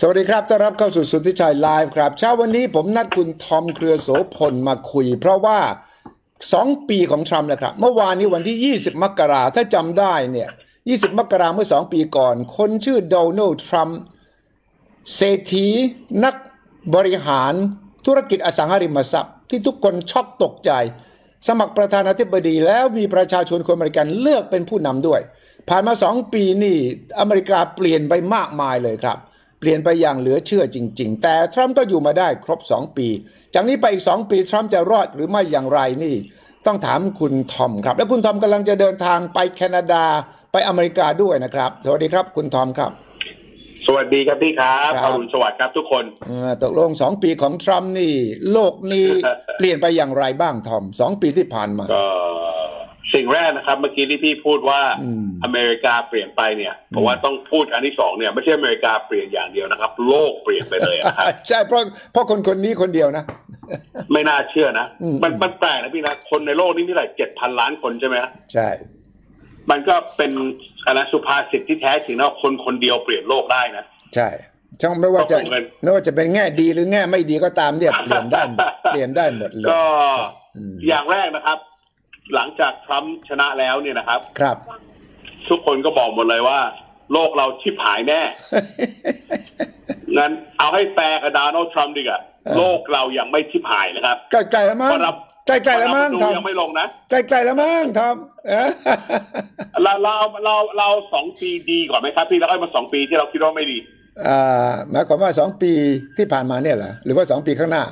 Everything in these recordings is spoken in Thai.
สวัสดีครับ ต้อนรับเข้าสู่สุทธิชัยไลฟ์ครับ เช้าวันนี้ผมนัดคุณทอมเครือโสพลมาคุย เพราะว่า 2 ปีของทรัมป์นะครับ เมื่อวานนี้วันที่ 20 มกราถ้าจำได้เนี่ย 20 มกราเมื่อ 2 ปีก่อน คนชื่อโดนัลด์ทรัมป์เศรษฐีนักบริหารธุรกิจอสังหาริมทรัพย์ ที่ทุกคนช็อกตกใจ สมัครประธานาธิบดีแล้วมีประชาชนคนอเมริกันเลือกเป็นผู้นำด้วย ผ่านมาสองปีนี่อเมริกาเปลี่ยนไปมากมายเลยครับ เปลี่ยนไปอย่างเหลือเชื่อจริง ๆ แต่ทรัมป์ก็อยู่มาได้ครบ 2 ปี จากนี้ไปอีก 2 ปีทรัมป์จะรอดหรือไม่อย่างไรนี่ ต้องถามคุณทอมครับ และคุณทอมกำลังจะเดินทางไปแคนาดาไปอเมริกาด้วยนะครับ สวัสดีครับคุณทอมครับ สวัสดีครับพี่ครับครับอรุณสวัสดิ์ครับทุกคนเอ่อตกลงสองปีของทรัมป์นี่ โลกนี้เปลี่ยนไปอย่างไรบ้างทอมสองปีที่ผ่านมาก็ สิ่งแรกนะครับ เมื่อกี้ที่พี่พูดว่าอืมอเมริกาเปลี่ยนไปเนี่ยเพราะว่าต้องพูดอันที่สองเนี่ยไม่ใช่อเมริกาเปลี่ยนอย่างเดียวนะครับ โลกเปลี่ยนไปเลยอะครับใช่เพราะเพราะคนคนนี้คนเดียวนะ ไม่น่าเชื่อนะอืมมันมันแปลกนะพี่นะคนในโลกนี้มีหลายเจ็ดพันล้านคนใช่ไหมฮะใช่ มันก็เป็นอะไรสุภาษิตที่แท้จริงนะคนคนเดียวเปลี่ยนโลกได้นะใช่ช่างไม่ว่าจะก็คงเป็นไม่ว่าจะเป็นแง่ดีหรือแง่ไม่ดีก็ตามเนี่ยเปลี่ยนได้หมดเปลี่ยนได้หมดเลยก็อืมอย่างแรกนะครับ หลังจากทรัมป์ชนะแล้วเนี่ยนะครับ ครับ ทุกคนก็บอกหมดเลยว่า โลกเราชิบหายแน่ งั้นเอาให้แฟร์กับโดนัลด์ทรัมป์ดีกว่าเออโลกเรายังไม่ชิบหายนะครับ ใกล้ๆแล้วมั้งเพราะเราใกล้ๆแล้วมั้งเพทราะอมเรายังไม่ลงนะใกล้ๆแล้วมั้งทอมเอ๊ะเราเราเราเราสองปีดีก่อนไหมครับพี่แล้วก็มาสองปีที่เราคิดว่าไม่ดีอ่าหมายความว่าสองปีที่ผ่านมาเนี่ยเหรอหรือว่าสองปีข้างหน้า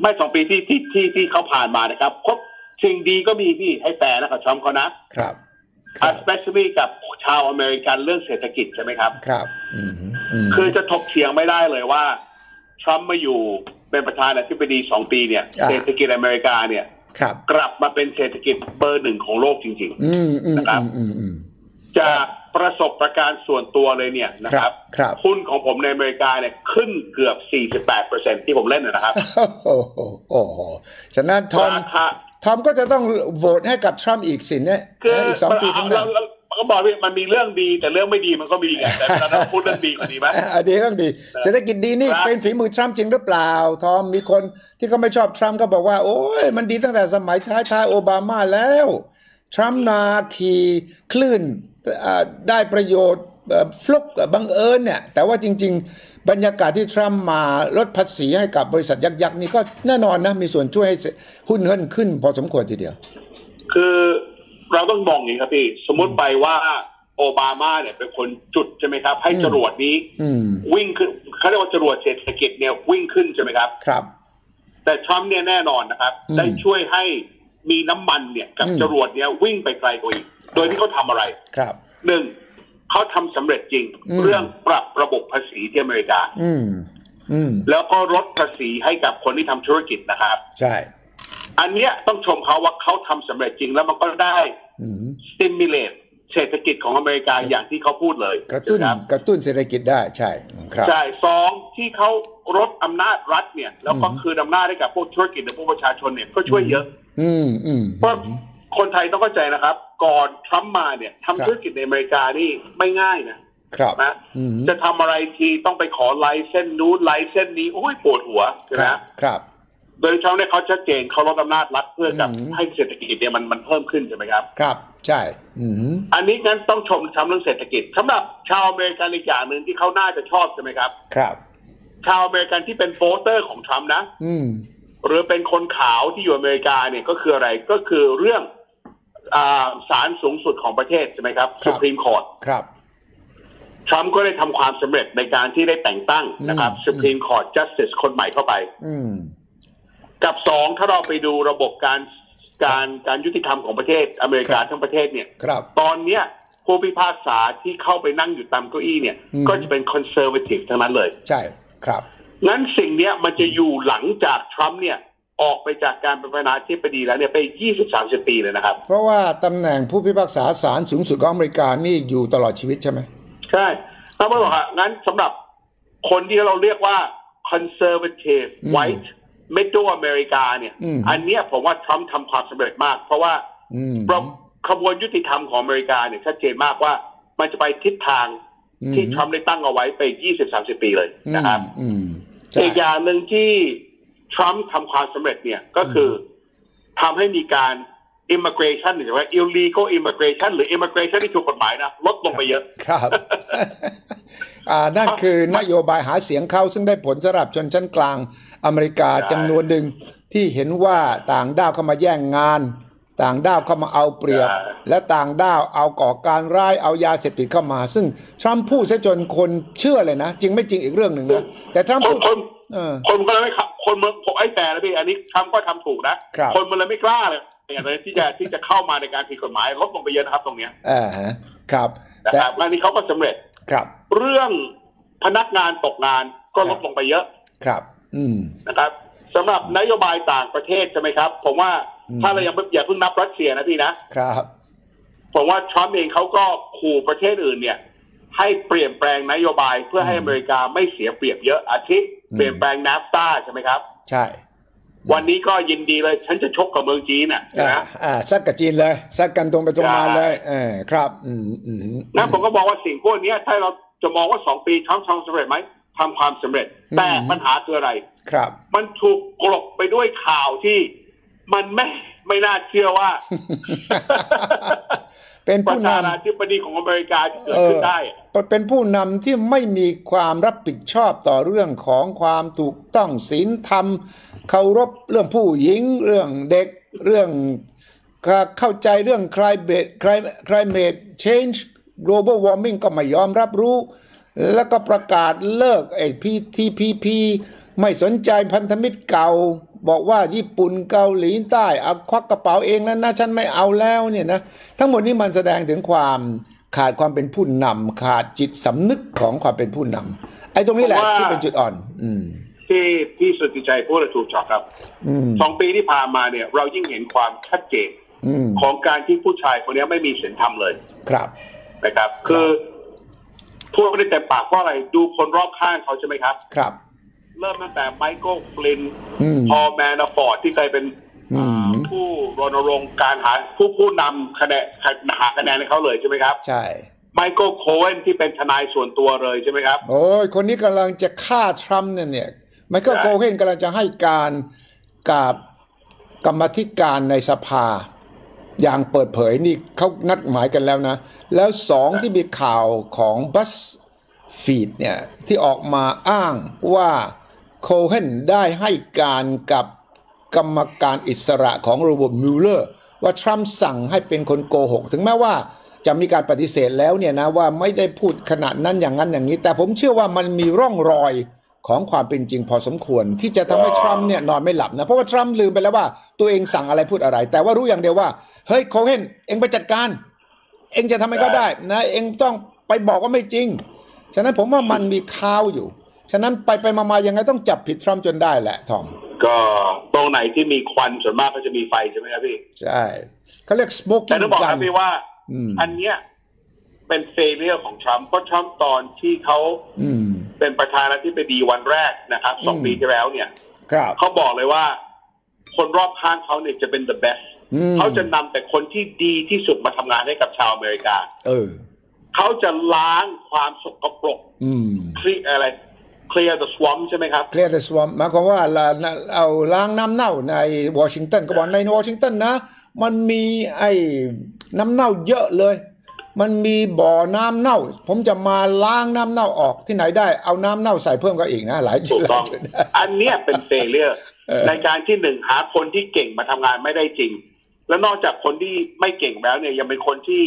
ไม่สองปีที่ที่ที่ที่เขาผ่านมานะครับครบ สิ่งดีก็มีพี่ให้แฟร์นะครับทรัมป์เขานะครับครับ especially กับชาวอเมริกันเรื่องเศรษฐกิจใช่ไหมครับครับอืมอืมคือจะถกเถียงไม่ได้เลยว่าทรัมป์มาอยู่เป็นประธานาธิบดีสองปีเนี่ยอ่าเศรษฐกิจอเมริกาเนี่ยครับกลับมาเป็นเศรษฐกิจเบอร์หนึ่งของโลกจริงอืมอืมนะครับอืมอืมๆจากประสบการณ์ส่วนตัวเลยเนี่ยนะคครัรับบครับหุ้นของผมในอเมริกาเนี่ยขึ้นเกือบ 48เปอร์เซ็นที่ผมเล่นนะนะครับโอ้โหโอ้โหฉะนั้นทอมราคา ทอมก็จะต้องโหวตให้กับทรัมป์อีกสิเนี่ยคืออีกสองปีข้างหน้าเราเราก็บอกว่ามันมีเรื่องดีแต่เรื่องไม่ดีมันก็มีไงแต่เราต้องพูดเรื่องดีกว่านี้ไหมอันนี้ต้องดีเศรษฐกิจดีนี่ครับเป็นฝีมือทรัมป์จริงหรือเปล่า ทอมมีคนที่เขาไม่ชอบทรัมป์ก็บอกว่า โอ้ยมันดีตั้งแต่สมัยท้ายท้ายๆโอบามาแล้ว ทรัมป์นาขี่คลื่นเอ่อได้ประโยชน์เอ่อฟลุกบังเอิญเนี่ย แต่ว่าจริง ๆ บรรยากาศที่ทรัมป์มาลดภาษีให้กับบริษัทยักษ์ๆนี่ก็แน่นอนนะมีส่วนช่วยให้หุ้นเฮินขึ้น พอสมควรทีเดียว คือเราต้องมองอย่างนี้ครับพี่ สมมติไปว่าโอบามาเนี่ยเป็นคนจุดใช่ไหมครับ ให้จรวดนี้อืมวิ่งขึ้นเขาเรียกว่าจรวดเศรษฐกิจเนี่ยวิ่งขึ้นใช่ไหมครับครับ แต่ทรัมป์เนี่ยแน่นอนนะครับอืมได้ช่วยให้มีน้ำมันเนี่ยกับอืมจรวดเนี่ยวิ่งไปไกลกว่าอีก โดยที่เขาทำอะไรครับหนึ่ง เขาทำสำเร็จจริง อืม เรื่องปรับระบบภาษีที่อเมริกา อืม อืม แล้วก็ลดภาษีให้กับคนที่ทำธุรกิจนะครับ ใช่ อันเนี้ยต้องชมเขาว่าเขาทำสำเร็จจริง แล้วมันก็ได้อืม stimulate เศรษฐกิจของอเมริกาอย่างที่เขาพูดเลยกระตุ้นครับ กระตุ้นเศรษฐกิจได้ใช่ครับ ใช่สองที่เขาลดอำนาจรัฐเนี่ย แล้วก็อืม คืนอำนาจให้กับพวกธุรกิจหรือพวกประชาชนเนี่ยก็ช่วยเยอะ อืมอืมเพราะ คนไทยต้องเข้าใจนะครับ ก่อนทรัมป์มาเนี่ยครับทำธุรกิจในอเมริกานี่ไม่ง่ายนะครับนะอืมจะทำอะไรทีต้องไปขอไลเส้นนู้นไลเส้นนี้โอ้ยปวดหัวใช่คไหมรับครับโดยเฉพาะเนี่ยเขาชัดเจนเขาลดอำนาจรัฐเพื่อกับอืมให้เศรษฐกิจเนี่ยมันมันเพิ่มขึ้นใช่ไหมครับ ครับ ใช่อืมอันนี้งั้นต้องชมทำเรื่องเศรษฐกิจสำหรับชาวอเมริกันอีกอย่างหนึ่งที่เขาน่าจะชอบใช่ไหมครับ ครับ ชาวอเมริกันที่เป็นโฟเตอร์ของทรัมป์นะ อืมหรือเป็นคนขาวที่อยู่อเมริกาเนี่ยก็คืออะไรก็คือเรื่องอา ศาลสูงสุดของประเทศใช่ไหมครับครับ Supreme Court ครับทรัมป์ก็ได้ทำความสำเร็จในการที่ได้แต่งตั้งนะครับอืม Supreme Court Justice คนใหม่เข้าไป อืมกับสองถ้าเราไปดูระบบการการการยุติธรรมของประเทศอเมริกาครับทั้งประเทศเนี่ยครับตอนเนี้ยผู้พิพากษาที่เข้าไปนั่งอยู่ตามเก้าอี้เนี่ยอืมก็จะเป็นคอนเซอร์ t ทีฟทั้งนั้นเลย ใช่ครับงั้นสิ่งเนี้ยมันจะอยู่หลังจากทรัมป์เนี่ย ออกไปจากการเป็นประธานาธิบดีแล้วเนี่ยไป 20-30 ปีเลยนะครับ เพราะว่าตำแหน่งผู้พิพากษาศาลสูงสุดของอเมริกานี่อยู่ตลอดชีวิตใช่ไหมใช่ถ้าไม่บอกว่างั้นสำหรับคนที่เราเรียกว่า conservative อืม white middle อเมริกาเนี่ยอืมอันเนี้ยผมว่าทรัมป์ทำความสำเร็จมาก เพราะว่าอืมระขบวนยุติธรรมของอเมริกาเนี่ยชัดเจนมากว่ามันจะไปทิศทางอืมที่ทรัมป์ได้ตั้งเอาไว้ไป 20-30 ปีเลยนะครับอืมใช่อีกอย่างหนึ่งที่ ทรัมป์ทำความสำเร็จเนี่ยก็คือทำให้มีการ immigration หรือว่า illegal immigration หรือ immigration ที่ถูกกฎหมายนะลดลงไปเยอะ ครับอ่านั่นคือนโยบายหาเสียงเขาซึ่งได้ผลสำหรับชนชั้นกลางอเมริกาใช่จำนวนหนึ่งที่เห็นว่าต่างด้าวเข้ามาแย่งงาน ต่างด้าวเข้ามาเอาเปรียบ และต่างด้าวเอาก่อการร้ายเอายาเสพติดเข้ามา ซึ่งทรัมป์พูดซะจนคนเชื่อเลยนะ จริงไม่จริงอีกเรื่องหนึ่งนะแต่ทรัมป์คพูนดคนเออคนก็เลยไม่ขับ คนเมืองผมไอ้แต่นะพี่อันนี้ทรัมป์ก็ทำถูกนะครับคนมันเลยไม่กล้าเลยอย่างไรที่จะที่จะเข้ามาในการผิดกฎหมายลดลงไปเยอะนะครับตรงเนี้ยอ่าฮะครับนะแต่ครับและนี่เขาก็สำเร็จครับ เรื่องพนักงานตกงานก็ลดลงไปเยอะครับ อืมนะครับสำหรับนโยบายต่างประเทศใช่ไหมครับ ผมว่าอืมถ้าเรายังไม่อย่าเพิ่งนับรัสเซียนะพี่นะครับ ผมว่าทรัมป์เองเขาก็ขู่ประเทศอื่นเนี่ย ให้เปลี่ยนแปลงนโยบายเพื่อให้อเมริกาไม่เสียเปรียบเยอะอาทิอืมเปลี่ยนแปลงนัฟตาใช่ไหมครับ ใช่ วันนี้ก็ยินดีเลย ฉันจะชกกับเมืองจีนน่ะอ่านะอ่าซัดกับจีนเลยซัดกันตรงไปตรงมาใช่เลยเออครับ อืมอืมนะผมก็บอกว่าสิ่งพวกเนี้ยถ้าเราจะมองว่าสองปีทรัมป์ทำสำเร็จไหมทำความสำเร็จแต่ปัญหาคืออะไร ครับ มันถูกกลบไปด้วยข่าวที่มันไม่ไม่น่าเชื่อว่า เป็นประผู้นธานาธิบดีของอเมริกาจะเกิำดเอขึ้อนได้เป็นผู้นำที่ไม่มีความรับผิดชอบต่อเรื่องของความถูกต้องศีลธรรมเคารพเรื่องผู้หญิง เรื่องเด็กเรื่องเข้าใจเรื่อง climate climate change global warming ก็ไม่ยอมรับรู้ แล้วก็ประกาศเลิกไอ้ PTPP ไม่สนใจพันธมิตรเก่า บอกว่าญี่ปุ่นเกาหลีใต้เอาควักกระเป๋าเองแล้วนะฉันไม่เอาแล้วเนี่ยนะทั้งหมดนี้มันแสดงถึงความขาดความเป็นผู้นำขาดจิตสำนึกของความเป็นผู้นำไอ้ตรงนี้แหละผมว่าที่เป็นจุดอ่อน อืมที่ที่สุดใจพูดและถูกจอบครับอืมสองปีที่ผ่านมาเนี่ย เรายิ่งเห็นความชัดเจนอืมของการที่ผู้ชายคนนี้ไม่มีศีลธรรมเลย ครับนะครับ คือพูดไม่ได้เต็มปากเพราะอะไรดูคนรอบข้างเขาใช่ไหมครับ ครับ เริ่มตั้งแต่ไมเคิลฟลินอืมพอลแมนฟอร์ดที่เคยเป็นอืมผู้รณรงค์การหาผู้ผู้นำคะแนนหาคะแนนให้เขาเลยใช่ไหมครับ ใช่ไมเคิลโคเอนที่เป็นทนายส่วนตัวเลยใช่ไหมครับ โอ้ยคนนี้กำลังจะฆ่าทรัมป์เนี่ยเนี่ยไมเคิลใช่โคเฮนกำลังจะให้การกับกรรมาธิการในสภา อย่างเปิดเผยนี่เขานัดหมายกันแล้วนะ แล้วสองที่มีข่าวของบัสฟีดเนี่ยที่ออกมาอ้างว่า โคเฮนได้ให้การกับกรรมการอิสระของระบบมิลเลอร์ว่าทรัมป์สั่งให้เป็นคนโกหก ถึงแม้ว่าจะมีการปฏิเสธแล้วเนี่ยนะว่าไม่ได้พูดขนาดนั้นอย่างนั้นอย่างนี้ แต่ผมเชื่อว่ามันมีร่องรอยของความเป็นจริงพอสมควร ที่จะทำให้ทรัมป์เนี่ยนอนไม่หลับนะ เพราะว่าทรัมป์ลืมไปแล้วว่าตัวเองสั่งอะไรพูดอะไร แต่ว่ารู้อย่างเดียวว่า เฮ้ยโคเฮนเองไปจัดการ เองจะทำให้ก็ได้นะ เองต้องไปบอกว่าไม่จริง ฉะนั้นผมว่ามันมีข้าวอยู่ ฉะนั้นไปไปมาๆยังไงต้องจับผิดทรัมป์จนได้แหละทอม ก็ตรงไหนที่มีควันส่วนมากก็จะมีไฟใช่ไหมครับพี่ ใช่เขาเรียกแต่ smoking ต้องบอก gun นะพี่ว่าอืมอันเนี้ยเป็นเฟเลียของทรัมป์เพราะทรัมป์ตอนที่เขาอืมเป็นประธานาธิบดีวันแรกนะครับสองอืมปีที่แล้วเนี่ยครับเขาบอกเลยว่า คนรอบข้างเขาเนี่ยจะเป็น the best อืมเขาจะนำแต่คนที่ดีที่สุดมาทำงานให้กับชาวอเมริกา เออ เขาจะล้างความสกปรกอืมคลีอะไร clear the swamp ใช่ไหมครับเคลียร์ the swamp หมายความว่าละนะเอาล้างน้ำเน่าในวอชิงตันก็บอกในวอชิงตันนะ มันมีไอ้น้ำเน่าเยอะเลย มันมีบ่อน้ำเน่า ผมจะมาล้างน้ำเน่าออกที่ไหนได้เอาน้ำเน่าใส่เพิ่มก็อีกนะ หลายจุถูดกต้องหลายจุดอันเนี้ยเป็นเฟเลียเออในการที่หนึ่งหาคนที่เก่งมาทำงานไม่ได้จริง แล้วนอกจากคนที่ไม่เก่งแล้วเนี่ยยังเป็นคนที่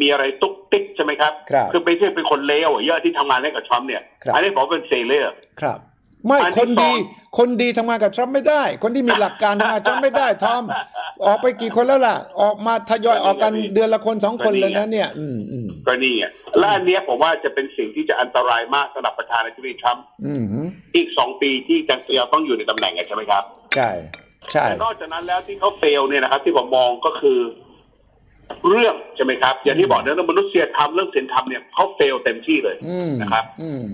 มีอะไรตุ๊กติ๊กใช่ไหมครับครับอไม่ใช่เป็นคนเลวอะเยอะที่ทำงานให้กับทรัมป์เนี่ยครับอันนี้ผมเป็นเฟเลียครับ ไม่อันที่คนดีสองคนดีทำงานกับทรัมป์ไม่ได้ คนที่มีหลักการทำงานกับทรัมป์ไม่ได้ทอมออกไปกี่คนแล้วล่ะ ออกมาทยอยออกกันเดือนละคนสองคนเลยนะเนี่ย อืมอืมก็นี่ไงและอันเนี้ยผมว่าจะเป็นสิ่งที่จะอันตรายมากสำหรับประธานาธิบดีทรัมป์อืมอีกสองปีที่จังเซียต้องอยู่ในตำแหน่งอะใช่ไหมครับ ใช่ใช่แต่นอกจากนั้นแล้วที่เขาเฟลเนี่ยนะครับ ที่ผมมองก็คือ เรื่องใช่ไหมครับ อย่างที่บอกเรื่องมนุษยธรรมเรื่องศีลธรรมเนี่ยเขาเฟลเต็มที่เลยอืมนะครับอืม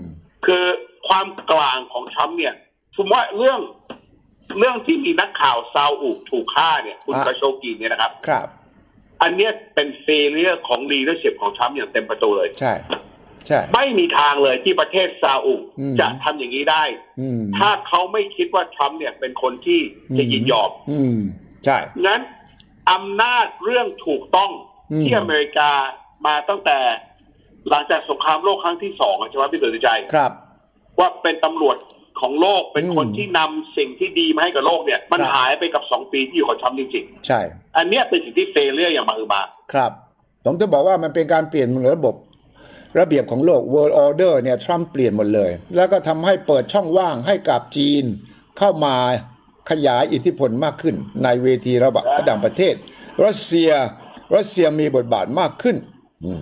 คือความกลางของทรัมป์เนี่ยผมว่าเรื่องเรื่องที่มีนักข่าวซาอุถูกฆ่าเนี่ย คุณอะกระโชกีเนี่ยนะครับ ครับ อันเนี้ยเป็นเฟเลียของลีดเดอร์ชิพของทรัมป์อย่างเต็มประตูเลย ใช่ ใช่ ไม่มีทางเลยที่ประเทศซาอุอืมจะทำอย่างนี้ได้อืมถ้าเขาไม่คิดว่าทรัมป์เนี่ยเป็นคนที่จะยินยอม อืม ใช่ งั้น อำนาจเรื่องถูกต้องอืมที่อเมริกามาตั้งแต่ หลังจากสงครามโลกครั้งที่สองอะใช่ไหมพี่สุดใจครับ ว่าเป็นตำรวจของโลกเป็นคนอืมที่นำสิ่งที่ดีมาให้กับโลกเนี่ย มันครับหายไปกับสองปีที่อยู่กับทรัมป์จริงใช่ๆอันเนี้ยเป็นสิ่งที่เฟลเลียอย่างมหึมา ครับผมจะบอกว่ามันเป็นการเปลี่ยนระบบ ระเบียบของโลก world order เนี่ยทรัมป์เปลี่ยนหมดเลย แล้วก็ทำให้เปิดช่องว่างให้กับจีนเข้ามา ขยายอิทธิพลมากขึ้น ในเวทีระดับระดับประเทศ รัสเซียรัสเซียมีบทบาทมากขึ้นอืม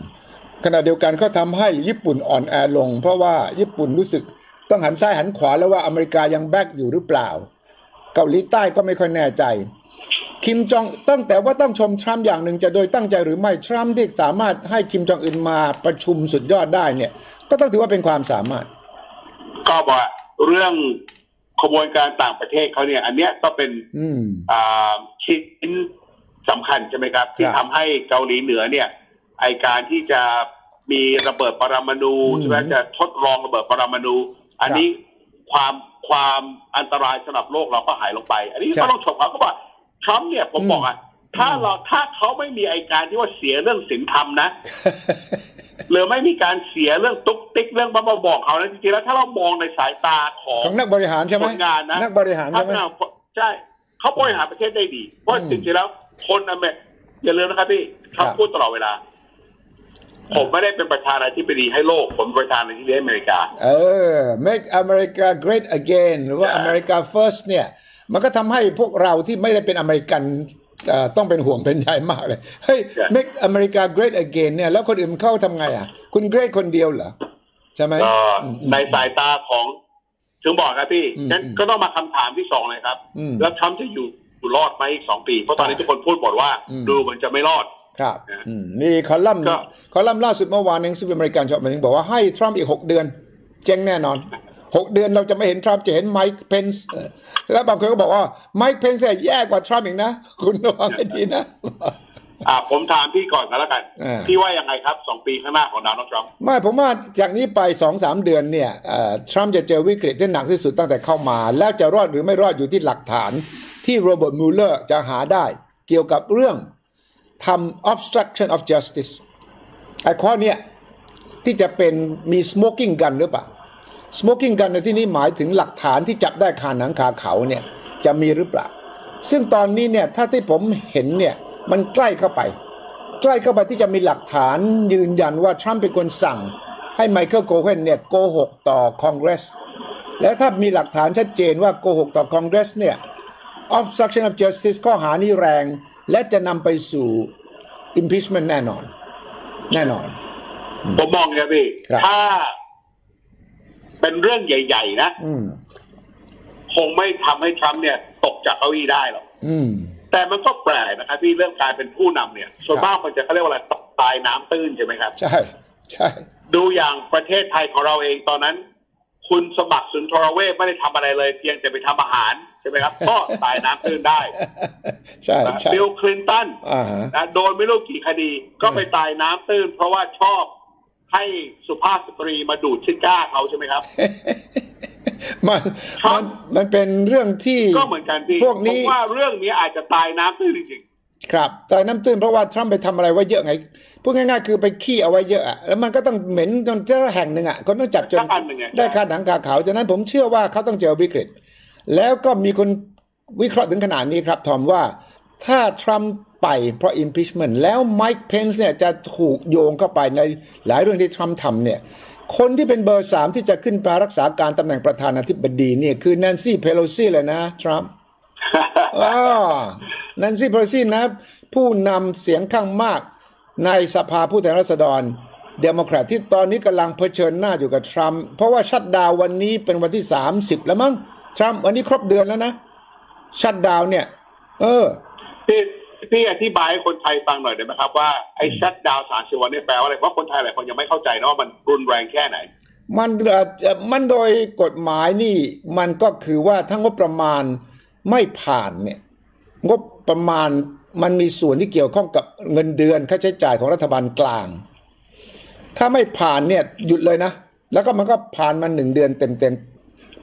ขณะเดียวกันก็ทำให้ญี่ปุ่นอ่อนแอลง เพราะว่าญี่ปุ่นรู้สึกต้องหันซ้ายหันขวาแล้วว่าอเมริกายังแบกอยู่หรือเปล่า เกาหลีใต้ก็ไม่ค่อยแน่ใจ คิมจองตั้งแต่ว่าต้องชมทรัมป์อย่างหนึ่งจะโดยตั้งใจหรือไม่ทรัมป์ที่สามารถให้คิมจองอึนมาประชุมสุดยอดได้เนี่ย ก็ต้องถือว่าเป็นความสามารถ ก็บอกว่าเรื่อง ขบวนการต่างประเทศเขาเนี่ย อันเนี้ยก็เป็นอืมอ่าชิ้นสำคัญใช่ไหมครับ ที่ครับทำให้เกาหลีเหนือเนี่ย ไอการที่จะมีระเบิดปรมาณูอืมใช่ไหมจะทดลองระเบิดปรมาณูอันนี้ความความอันตรายสำหรับโลกเราก็หายลงไป อันนี้ใช่ก็ต้องชมเขาก็บอกทรัมป์เนี่ยผมอืมบอกอะ ถ้าเราถ้าเขาไม่มีไอการที่ว่าเสียเรื่องศีลธรรมนะหรือไม่มีการเสียเรื่องตุ๊กติ๊กเรื่องบ้าๆบอกเขานะจริงๆแล้วถ้าเรามองในสายตาของของนักบริหารใช่ไหมผลงานนะนักบริหารใช่ไหมถ้าใช่เขาบริหารประเทศได้ดีเพราะอืมจริงๆแล้ว คนอเมริกอย่าลืมนะครับพี่ครัเขาบพูดตลอดเวลาผมไม่ได้เป็นประธานาธิบดีให้โลก ผมเป็นประธานาธิบดีให้อเมริกา เออ make America great again หรือว่าใช่ America first เนี่ย มันก็ทำให้พวกเราที่ไม่ได้เป็นอเมริกันเอ่อ ต้องเป็นห่วงเป็นใยมากเลย เฮ้ย make America great again เนี่ย แล้วคนอื่นเข้าทำไงอะ คุณ great คนเดียวเหรอ ใช่ไหมก็อืมในสายตาของถึงบอกครับพี่อืมงั้นก็ต้องมาคำถามที่สองเลยครับอืมแล้วทรัมป์จะอยู่อยู่รอดไหมอีกสองปี เพราะตอนนี้ทุกคนพูดหมดว่าอืมดูเหมือนจะไม่รอดครับนะอืมมีคอลัมน์ก็คอลัมน์ล่าสุดเมื่อวานหนึงซึ่งเป็นอเมริกันชอบมาถึงบอกว่าให้ทรัมป์อีกหกเดือน เจ๊งแน่นอน หกเดือนเราจะไม่เห็นทรัมป์จะเห็นไมค์เพนส์แล้วบางคนก็บอกว่าไมค์เพนส์แย่กว่าทรัมป์อีกนะ คุณระวังให้ดีนะอ่าผมถามพี่ก่อนกันแล้วกันอ่าพี่ว่ายังไงครับสองปีข้างหน้าของโดนัลด์ทรัมป์ไม่ผมว่าจากนี้ไปสองสามเดือนเนี่ยเอ่อทรัมป์จะเจอวิกฤตที่หนักที่สุดตั้งแต่เข้ามา แล้วจะรอดหรือไม่รอดอยู่ที่หลักฐาน ที่โรเบิร์ตมูลเลอร์จะหาได้เกี่ยวกับเรื่องทำ obstruction of justice ไอ้ข้อเนี้ยที่จะเป็นมี smoking gun หรือเปล่า smoking gun ในที่นี้หมายถึงหลักฐานที่จับได้คาหนังคาเขาเนี่ยจะมีหรือเปล่า ซึ่งตอนนี้เนี่ยถ้าที่ผมเห็นเนี่ยมันใกล้เข้าไป ใกล้เข้าไปที่จะมีหลักฐานยืนยันว่าทรัมป์เป็นคนสั่ง ให้ไมเคิลโกเฮนเนี่ยโกหกต่อคอนเกรส และถ้ามีหลักฐานชัดเจนว่าโกหกต่อคอนเกรสเนี่ย obstruction of justice ข้อหานี้แรง และจะนำไปสู่ impeachment แน่นอน แน่นอน ผมมองอย่างนี้พี่ครับถ้า เป็นเรื่องใหญ่ ๆ นะอืมคงไม่ทำให้ทรัมป์เนี่ย ตกจากเก้าอี้ได้หรอกอืมแต่มันก็แปลกนะครับที่เรื่องการเป็นผู้นำเนี่ยส่วนครับมากมันจะเขาเรียกว่าอะไรตกตายน้ำตื้นใช่ไหมครับ ใช่ ใช่ ดูอย่างประเทศไทยของเราเองตอนนั้น คุณสมัครสุนทรเวชไม่ได้ทำอะไรเลย เพียงแต่ไปทำอาหารใช่ไหมครับ ก็ตายน้ำตื้นได้ใช่ใช่บิลคลินตันอ่าฮะนะโดนไม่รู้กี่คดี ก็ไปตายน้ำตื้น เพราะว่าชอบ ให้สุภาพสตรีมาดูดชิก้าเขาใช่ไหมครับ มันครัมับนมันเป็นเรื่องที่ก็เหมือนกันพี่พวกผนี้มว่าเรื่องนี้อาจจะตายน้ำตื้นจริงครับแต่น้ำตื้นเพราะว่าทรัมป์ไปทำอะไรไว้เยอะไงพูดง่ายๆคือไปขี้เอาไว้เยอะอะแล้วมันก็ต้องเหม็นจนเจ้าแห่งหนึ่งอะคนต้องจับจนสักอันหนึ่งอะได้ค่าหนังคาเขาฉะนั้นผมเชื่อว่าเขาต้องเจอวิกฤต แล้วก็มีคนวิเคราะห์ถึงขนาดนี้ครับทอมว่าถ้าทรัมป์ ไปเพราะ impeachment แล้วไมค์เพนส์เนี่ยจะถูกโยงเข้าไปในหลายเรื่องที่ทรัมป์ทำเนี่ยคนที่เป็นเบอร์สามที่จะขึ้นมารักษาการตำแหน่งประธานาธิบดีเนี่ยคือแนนซี่เพโลซีเลยนะทรัมป์ๆอ๋อแนนซี่เพโลซีนะ ผู้นำเสียงข้างมากในสภาผู้แทนราษฎรเดโมแครตที่ตอนนี้กำลังเผชิญหน้าอยู่กับทรัมป์เพราะว่าชัดดาวน์วันนี้เป็นวันที่ 30 แล้วมั้งทรัมป์วันนี้ครบเดือนแล้วนะ ชัดดาวน์เนี่ย เออ พี่อธิบายให้คนไทยฟังหน่อยได้ไหมครับว่าไอ้ชัดดาวสามสิบวันนี่แปลว่าอะไรเพราะคนไทยหลายคนยังไม่เข้าใจนะว่ามันรุนแรงแค่ไหน มันมันโดยกฎหมายนี่มันก็คือว่าถ้างบประมาณไม่ผ่านเนี่ยงบประมาณมันมีส่วนที่เกี่ยวข้องกับเงินเดือนค่าใช้จ่ายของรัฐบาลกลาง ถ้าไม่ผ่านเนี่ยหยุดเลยนะ แล้วก็มันก็ผ่านมาหนึ่งเดือนเต็ม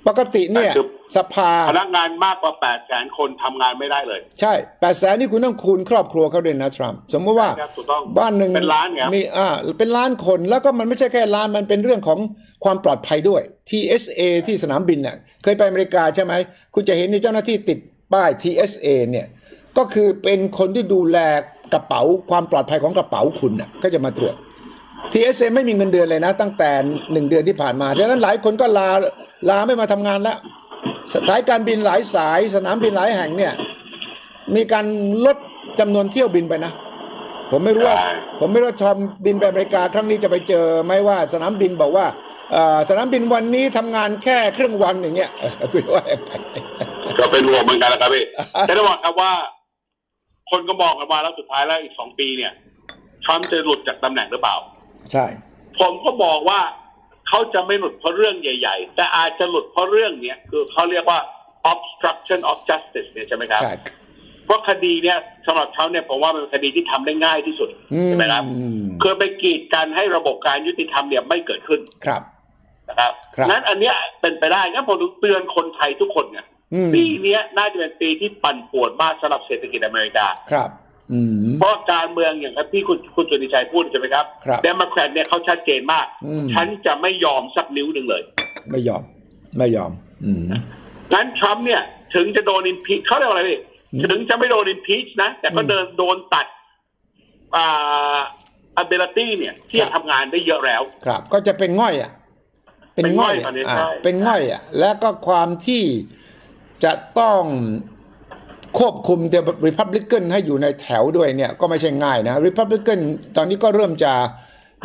ปกติเนี่ยคือสภาพนักงานมากกว่า8แสนคนทำงานไม่ได้เลย ใช่แปดแสนนี่คุณต้องคูณครอบครัวเขาด้วยนะทรัมป์สมมติว่าครับถูกต้องบ้านหนึ่งเป็นล้านไงมีอ่าเป็นล้านคนแล้วก็มันไม่ใช่แค่ล้านมันเป็นเรื่องของความปลอดภัยด้วย TSA ที่สนามบินเนี่ยเคยไปอเมริกาใช่ไหม คุณจะเห็นในเจ้าหน้าที่ติดป้าย TSA เนี่ยก็คือเป็นคนที่ดูแลกระเป๋าความปลอดภัยของกระเป๋าคุณน่ะก็จะมาตรวจ TSA ไม่มีเงินเดือนเลยนะ ตั้งแต่หนึ่งเดือนที่ผ่านมาฉะนั้นหลายคนก็ลาลาไม่มาทำงานแล้วสายการบินหลายสายสนามบินหลายแห่งเนี่ย มีการลดจำนวนเที่ยวบินไปนะ ผมไม่รู้ว่าใช่ผมไม่รู้ว่าชอมบินไปอเมริกาครั้งนี้จะไปเจอไหมว่าสนามบินบอกว่าเอ่อสนามบินวันนี้ทำงานแค่ครึ่งวันอย่างเงี้ยเออคุณว่ายังไงก็เป็นรวมเหมือนกันนะครับพี่แต่ต้องบอกครับว่า คนก็มองกันมาแล้วสุดท้ายแล้วอีกสองปีเนี่ยทรัมป์จะหลุดจากตำแหน่งหรือเปล่า ใช่ ผมก็บอกว่าเขาจะไม่หลุดเพราะเรื่องใหญ่ ๆ แต่อาจจะหลุดเพราะเรื่องเนี้ยคือเขาเรียกว่า obstruction of justice เนี่ยใช่ไหมครับใช่เพราะคดีเนี้ยสำหรับเขาเนี่ยผมว่ามันเป็นคดีที่ทำได้ง่ายที่สุดอืมใช่ไหมครับคือไปกีดกันให้ระบบการยุติธรรมเนี่ยไม่เกิดขึ้นครับนะครับครับงั้นอันเนี้ยเป็นไปได้งั้นผมถึงเตือนคนไทยทุกคนเนี่ยอืมปีเนี้ยน่าจะเป็นปีที่ปั่นป่วนมากสำหรับเศรษฐกิจอเมริกาครับอืม เพราะการเมืองอย่างที่คุณคุณสุนิชัยพูดใช่ไหมครับครับเดโมแครตเนี่ยเขาชัดเจนมากอืมฉันจะไม่ยอมสักนิ้วหนึ่งเลย ไม่ยอม ไม่ยอม อืมงั้นทรัมป์เนี่ย ถึงจะโดนอินพีเขาเรียกว่าอะไรพี่อืมถึงจะไม่โดนอินพีชนะ แต่ก็อืมเดินโดนตัดอ่า ability เนี่ย ที่ครัจะบทำงานได้เยอะแล้ว ครับ ก็จะเป็นง่อยอะ เป็นง่อยเป็นง่อยตอนนี้อะใช่เป็นง่อยอะ และก็ความที่จะต้อง ควบคุมเดริพับลิกันให้อยู่ในแถวด้วยเนี่ยก็ไม่ใช่ง่ายนะริพับลิกันตอนนี้ก็เริ่มจะ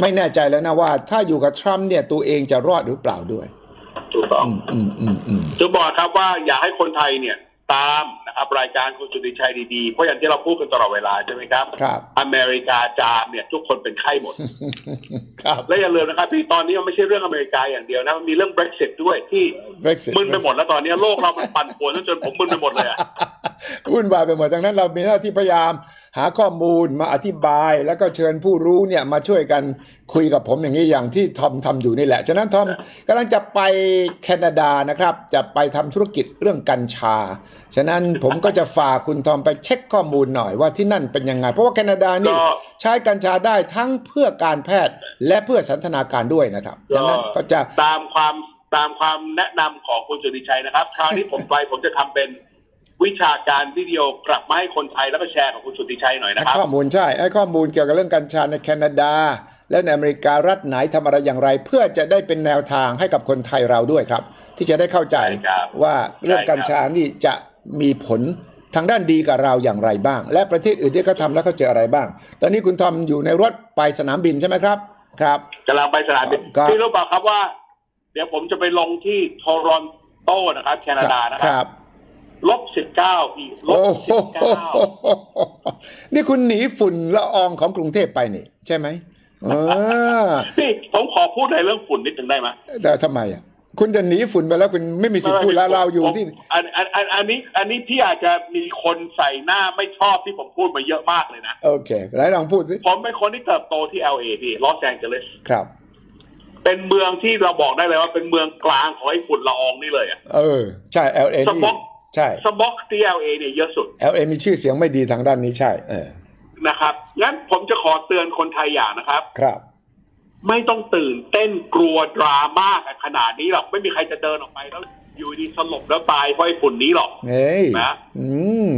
ไม่แน่ใจแล้วนะว่า ถ้าอยู่กับทรัมป์เนี่ยตัวเองจะรอดหรือเปล่าด้วย ถูกต้อง อืมอืมอืมอืมจะบอกครับว่าอยากให้คนไทยเนี่ย ตามนะครับรายการคุณสุนิชัยดีๆ เพราะอย่างที่เราพูดกันตลอดเวลาใช่ไหมครับครับ อเมริกาจามเนี่ยทุกคนเป็นไข้หมด ครับ และอย่าลืมนะครับพี่ตอนนี้มันไม่ใช่เรื่องอเมริกาอย่างเดียวนะมันมีเรื่อง Brexit ด้วยที่ Brexit มึนไปหมดแล้วตอนนี้โลกเรามันปั่นป่วนจนผมมึนไปหมดเลยอะวุ่นวายไปหมดดังนั้นเรามีหน้าที่พยายาม หาข้อมูลมาอธิบาย แล้วก็เชิญผู้รู้เนี่ยมาช่วยกันคุยกับผมอย่างนี้อย่างที่ทอมทำอยู่นี่แหละฉะนั้นทอมกำลังจะไปแคนาดานะครับ จะไปทำธุรกิจเรื่องกัญชา ฉะนั้นผมก็จะฝากคุณทอมไปเช็คข้อมูลหน่อยว่าที่นั่นเป็นยังไง เพราะว่าแคนาดานี่ก็ใช้กัญชาได้ทั้งเพื่อการแพทย์และเพื่อสันทนาการด้วยนะครับดังนั้นก็จะตามความตามความแนะนำของคุณสุนิชัยนะครับ คราวนี้ผมไปผมจะทำเป็นวิชาการวิดีโอกลับมาให้คนไทยแล้วก็แชร์ของคุณสุนิชัยหน่อยนะให้ครับ ข้อมูลใช่ให้ข้อมูลเกี่ยวกับเรื่องกัญชาในแคนาดา และในอเมริการัฐไหนทำอะไรอย่างไร เพื่อจะได้เป็นแนวทางให้กับคนไทยเราด้วยครับ ที่จะได้เข้าใจใช่ครับว่าเรื่องใช่ครับกัญชานี่จะ มีผลทางด้านดีกับเราอย่างไรบ้าง และประเทศอื่นที่เขาทำแล้วเขาเจออะไรบ้าง ตอนนี้คุณทอมอยู่ในรถไปสนามบินใช่ไหมครับ ครับกำลังไปสนามบินครับพี่รู้เปล่าครับว่า เดี๋ยวผมจะไปลงที่โทรอนโตนะครับ แคนาดานะคครัรับบลบสิบเก้าพี่ลโอ้บโหสิบเก้านี่คุณหนีฝุ่นละอองของกรุงเทพไปนี่ ใช่ไหมเออพี่ผมขอพูดในเรื่องฝุ่นนิดหนึ่งได้ไหมแต่ทำไมอะ คุณจะหนีฝุ่นไปแล้วคุณไม่มีสิทธิ์พูดแล้วเราอยู่ที่ผมอันอันอันอันนี้อันนี้พี่อาจจะมีคนใส่หน้าไม่ชอบที่ผมพูดมาเยอะมากเลยนะ โอเคแล้วลองพูดสิ ผมเป็นคนที่เติบโตที่ LA พี่ลอสแองเจลิสครับ เป็นเมืองที่เราบอกได้เลยว่าเป็นเมืองกลางของไอ้ฝุ่นละอองนี่เลยอะเออ ใช่ LA สนี่ม็อกใช่สม็อกที่ LA เนี่ยเยอะสุด LA มีชื่อเสียงไม่ดีทางด้านนี้ใช่ เออนะครับงั้นผมจะขอเตือนคนไทยอย่างนะครับ ครับ ไม่ต้องตื่นเต้นกลัวดราม่ากันขนาดนี้หรอกไม่มีใครจะเดินออกไปแล้ว อยู่ดีสลบแล้วตายเพราะไอ้ฝุ่นนี้หรอกเฮ้ยนะอืม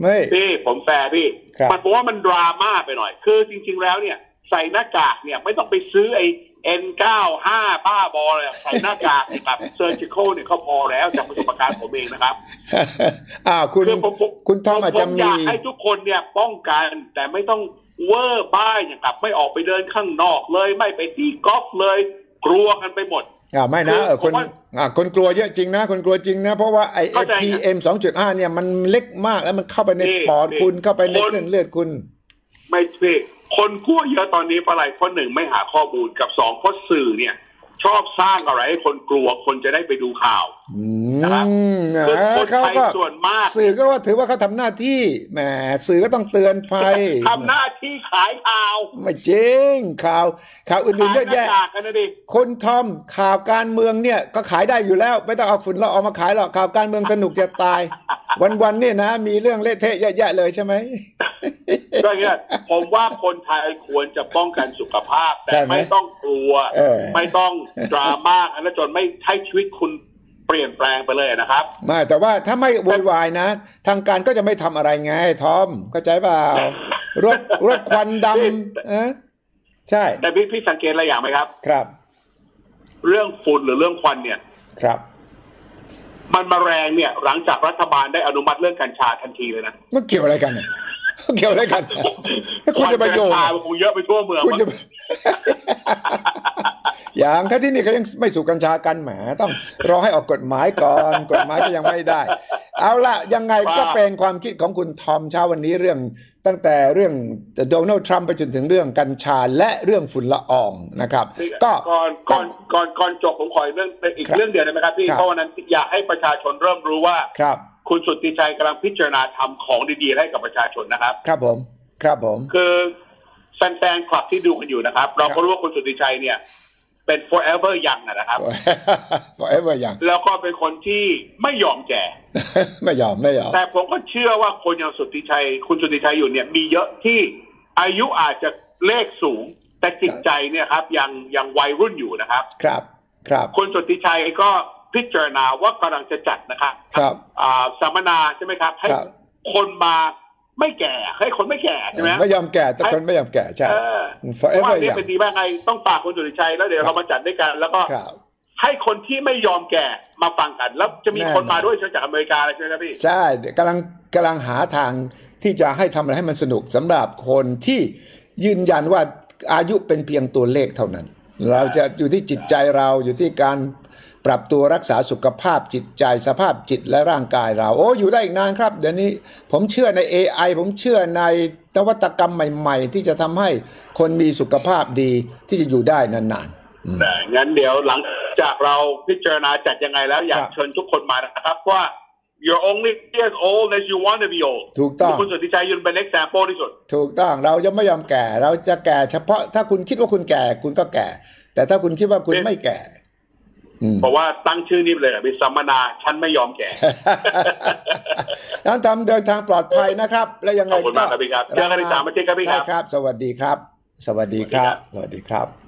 ไม่พี่ผมแฟร์พี่ครับมันบอกว่ามันดราม่าไปหน่อย คือจริง ๆ แล้วเนี่ย ใส่หน้ากากเนี่ยไม่ต้องไปซื้อไอ้ N95 บ้าบอเลยใส่หน้ากากกับ surgical เนี่ยเขาพอแล้วจากประสบการณ์ผมเองนะครับอ่าคุณคือผมผมคุณทอมอาจจะผมอมียากให้ทุกคนเนี่ยป้องกันแต่ไม่ต้อง เวอร์บ้ายอย่างกับไม่ออกไปเดินข้างนอกเลย ไม่ไปที่กอล์ฟเลย กลัวกันไปหมดอ่าไม่นะคือเออคนผมว่าอ่าคนกลัวเยอะจริงนะ คนกลัวจริงนะ เพราะว่าไอเข้าใจ PM สองจุดห้าเนี่ยมันเล็กมากแล้วมันเข้าไปในนี่ปอดนี่คุณเข้าไปในคนเส้นเลือดคุณ ไม่พี่คนกลัวเยอะตอนนี้เพราะอะไรเพราะหนึ่งไม่หาข้อมูลกับสองเพราะสื่อเนี่ย ชอบสร้างอะไรให้คนกลัวคนจะได้ไปดูข่าวอืนะครับมคือคนเขาไทยก็ส่วนมาก สื่อก็ว่าถือว่าเขาทำหน้าที่แหมสื่อก็ต้องเตือนภัยทำหน้าที่ ขายข่าวไม่จริงข่าว ข่าวอื่นๆเยอะขายหน้าแยะกากกันนะดิคนทอมข่าวการเมืองเนี่ยก็ขายได้อยู่แล้ว ไม่ต้องเอาฝุ่นละอองมาขายหรอกข่าวการเมืองสนุกจะตาย วันๆเนี่ยนะ มีเรื่องเละเทะเยอะแยะเลยใช่ไหมก็เนี่ยผมว่าคนไทยควรจะป้องกันสุขภาพใช่แต่ไหมไม่ต้องกลัวเออไม่ต้องดราม่าอันนั้นจนไม่ให้ชีวิตคุณ เปลี่ยนแปลงไปเลยนะครับไม่แต่ว่าถ้าไม่โวยวายนะ ทางการก็จะไม่ทำอะไรไงทอมเข้าใจเปล่ารถรถควันดำเอะใช่ แต่พี่พี่สังเกตอะไรอย่างไหมครับ ครับ เรื่องฝุ่นหรือเรื่องควันเนี่ย ครับ มันมาแรงเนี่ย หลังจากรัฐบาลได้อนุมัติเรื่องกัญชาทันทีเลยนะมันเกี่ยวอะไรกันเนี่ยมัน เกี่ยวอะไรกันถ้าคุณจะไปโยงกัญชามันคงเยอะไปทั่วเมืองคุณจะอย่างถ้าที่นี่เขายังไม่สูบกัญชากันแหมต้องรอให้ออกกฎหมายก่อนกฎหมายก็ยังไม่ได้ เอาละยังไงก็เป็นความคิดของคุณทอมเช้าวันนี้เรื่องตั้งแต่เรื่องโดนัลด์ทรัมป์ไปจนถึงเรื่องกัญชาและเรื่องฝุ่นละอองนะครับ ก็ก่อนก่อนก่อนก่อนจบผมขออีกเรื่องอีกครับเรื่องเดียวได้ไหมครับพี่ครับเพราะวันนั้นอยากให้ประชาชนเริ่มรู้ว่าครับ คุณสุทธิชัยกำลังพิจารณาทำของดีๆให้กับประชาชนนะครับ ครับผมครับผมคือแฟนๆคลับที่ดูกันอยู่นะครับ เราครัก็บรู้ว่าคุณสุทธิชัยเนี่ย เป็น forever young อะนะครับ forever อย่างแล้วก็เป็นคนที่ไม่ยอมแก่ไม่ยอมไม่ยอมแต่ผมก็เชื่อว่าคนอย่างสุทธิชัย คุณสุทธิชัยอยู่เนี่ยมีเยอะที่อายุอาจจะเลขสูง แต่จิตใจเนี่ยครับยังยังวัยรุ่นอยู่นะครับ ครับ ครับคุณสุทธิชัยก็ พิจารณาว่ากำลังจะจัดนะครับครับอ่าสัมมนาใช่ไหมครับ ให้ครับคนมาไม่แก่ให้คนไม่แก่ใช่ไหมไม่ยอมแก่แต่คนไม่ยอมแก่ใช่เออ forever ว่าเนี่ยอย่างเป็นดีมากไงต้องฝากคุณสุทธิชัยแล้วเดี๋ยวครับเรามาจัดด้วยกันแล้วก็ครับให้คนที่ไม่ยอมแก่มาฟังกัน แล้วจะมีแน่คนนอนมาด้วยเชิญจากอเมริกาเลยใช่ไหมครับพี่ ใช่กำลังกำลังหาทางที่จะให้ทำอะไรให้มันสนุกสำหรับคนที่ยืนยันว่าอายุเป็นเพียงตัวเลขเท่านั้น เราจะอยู่ที่จิตใจเราอยู่ที่การ ปรับตัวรักษาสุขภาพจิตใจสภาพจิตและร่างกายเรา โอ้อยู่ได้อีกนานครับ เดี๋ยวนี้ผมเชื่อใน AI ผมเชื่อในนวัตกรรมใหม่ ๆ ที่จะทำให้คนมีสุขภาพดีที่จะอยู่ได้นานๆอืมแต่งั้นเดี๋ยวหลังจากเราพิจารณาจัดยังไงแล้วอยากครับเชิญทุกคนมานะครับว่า you're only as old as you want to be old ถูกต้องคุณสุทธิชัยยืนเป็น example ที่สุด ถูกต้องเราจะไม่ยอมแก่ เราจะแก่เฉพาะถ้าคุณคิดว่าคุณแก่คุณก็แก่ แต่ถ้าคุณคิดว่าคุณเป็นไม่แก่อืม เพราะว่าตั้งชื่อนี้ไปเลยอะมีสัมมนาฉันไม่ยอมแก่นั้นทำเดินทางปลอดภัยนะครับ และยังไงขอบคุณมากครับพี่ครับเจอกันในสามอาทิตย์ครับพี่ครับได้ครับสวัสดีครับ สวัสดีครับ สวัสดีครับสวัสดีครับ